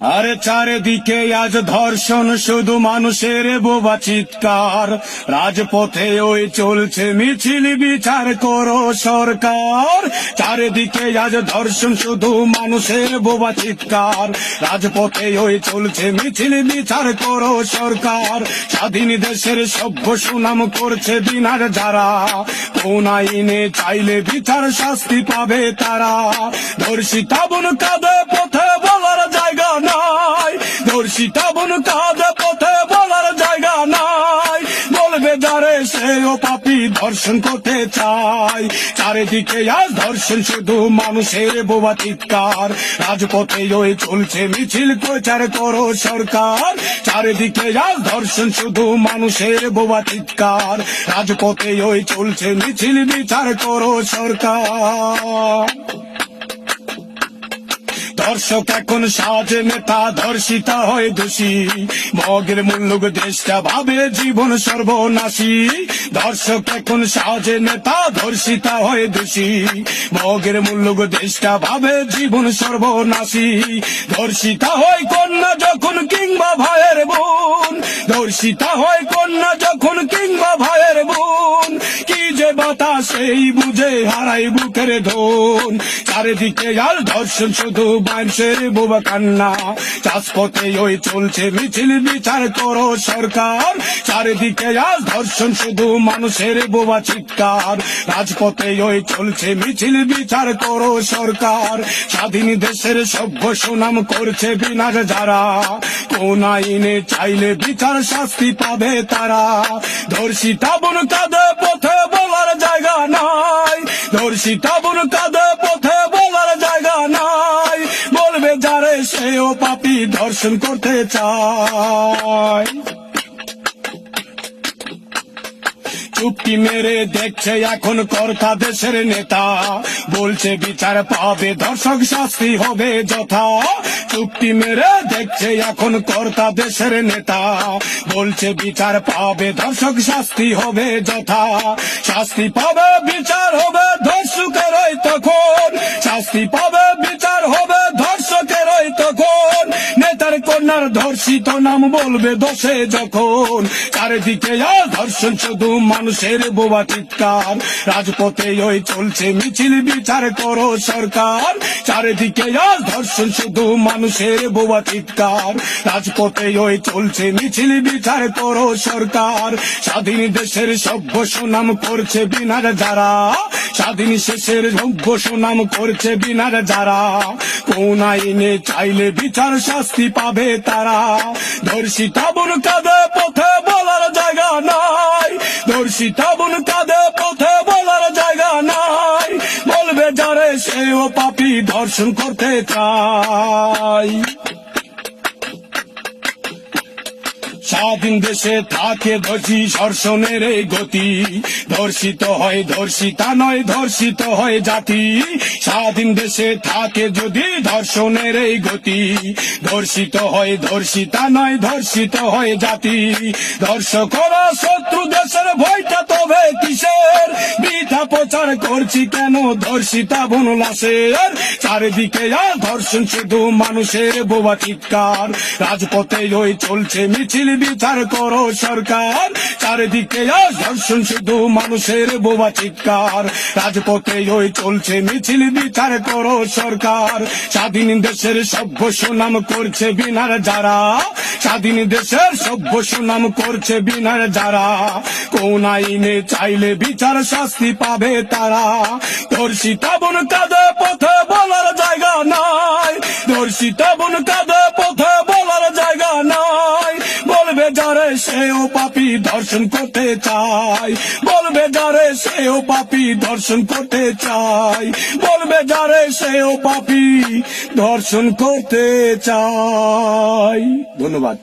আরে চারিদিকে আজ ধর্ষণ, শুধু মানুষের বোবা চিৎকার। রাজপথে ওই চলছে মিছিল, বিচার করো সরকার। চারিদিকে আজ ধর্ষণ, শুধু মানুষের বোবা চিৎকার। রাজপথে ওই চলছে মিছিল, বিচার করো সরকার। স্বাধীন দেশের সভ্য সুনাম করছে বিনার যারা। কোন আইনে চাইলে বিচার শাস্তি পাবে তারা। ধর্ষিতা বোন পথে ধর্ষিতা বোন কাঁদে পথে বলার জায়গা নাই। বলবে যারে সেও পাপি ধর্ষণ করতে চায়। চারিদিকে আজ ধর্ষণ, শুধু মানুষের বোবা চিৎকার রাজপথে ওই চলছে মিছিল, প্রচার করো সরকার। চারিদিকে আজ ধর্ষণ, শুধু মানুষের বোবা চিৎকার রাজপথে ওই চলছে মিছিল, বিচার করো সরকার। দর্শক এখন সাজে নেতা ধর্ষিতা হয় দোষী। মগের মূল্যক দেশটা ভাবে জীবন সর্বনাশী। দর্শক এখন সাজে নেতা ধর্ষিতা হয় দোষী। মগের মূল্যক দেশটা ভাবে জীবন সর্বনাশী। ধর্ষিতা হয় কন্যা যখন কিংবা ভাইয়ের বোন। ধর্ষিতা হয় কন্যা যখন কিংবা ভাইয়ের বোন। সেই বুঝে হারাই বুকের ধন। চারিদিকে আর ধর্ষণ, শুধু মানুষের বোবা কান্না। চাষপথে ওই চলছে মিছিল, বিচার করো সরকার। চারিদিকে আজ ধর্ষণ, শুধু মানুষের বোবা চিৎকার। রাজপথে ওই চলছে মিছিল, বিচার করো সরকার। স্বাধীন দেশের সভ্য সুনাম করছে বিনার যারা। কোন আইনে চাইলে বিচার শাস্তি পাবে তারা। ধর্ষিতা বোন কাঁদে পথে ধর্ষিতা বোন কাঁদে পথে বলার জায়গা নাই। বলবে যারে সেও পাপি ধর্ষণ করতে চায়। চুপটি মেরে দেখছে এখন কর্তা দেশের নেতা। বলছে বিচার পাবে দর্শক শাস্তি হবে যথা। চুপটি মেরে দেখছে এখন কর্তা দেশের নেতা। বলছে বিচার পাবে দর্শক শাস্তি হবে যথা। শাস্তি পাবে, বিচার হবে শাস্তি পাবে ধর্ষিত নাম বলবে দোষে যখন। চারিদিকে ধর্ষণ শুধু মানুষের বোবা চিৎকার। রাজপথে ওই চলছে মিছিল, বিচার করো সরকার। চারিদিকে ধর্ষণ শুধু মানুষের বোবা চিৎকার। রাজপথে ওই চলছে মিছিল, বিচার করো সরকার। স্বাধীন দেশের সভ্য সুনাম করছে বিনার যারা। স্বাধীন শেষের সভ্য সুনাম করছে বিনার যারা। কোন আইনে চাইলে বিচার শাস্তি পাবে তারা। ধর্ষিতা বোন কাঁদে পথে বলার জায়গা নাই। ধর্ষিতা বোন কাঁদে পথে বলার জায়গা নাই। বলবে যারে সেও পাপি ধর্ষণ করতে চায়। স্বাধীন দেশে থাকে ধর্ষী ধর্ষণের এই গতি। ধর্ষিত হয় ধর্ষিতা নয়, ধর্ষিত হয় জাতি। স্বাধীন দেশে থাকে যদি ধর্ষণের এই গতি। ধর্ষিত হয় ধর্ষিতা নয়, ধর্ষিত হয় জাতি। ধর্ষকরা শত্রু দেশের ভয়টা তবে কিসের? বৃথা প্রচার করছি কেন ধর্ষিতা বন লাশের? চারিদিকে ধর্ষণ শুধু মানুষের বোবা চিৎকার। রাজপথে ওই চলছে মিছিল বিচার করো সরকার। চারিদিকে ধর্ষণ শুধু মানুষের বোবা চিৎকার। রাজপথে ওই চলছে মিছিল বিচার করো সরকার। স্বাধীন দেশের সভ্য সুনাম করছে বিনার যারা। স্বাধীন দেশের সভ্য সুনাম করছে বিনার যারা। কোন আইনে চাইলে বিচার শাস্তি পাবে তারা। ধর্ষিতা বোন কাঁদে পথে বলার জায়গা নাই। ধর্ষিতা বোন কাঁদে সেও পাপি দর্শন করতে চাই বলবে যারে সেও পাপি দর্শন করতে চাই বলবে যারে সেও পাপি দর্শন করতে চাই ধন্যবাদ।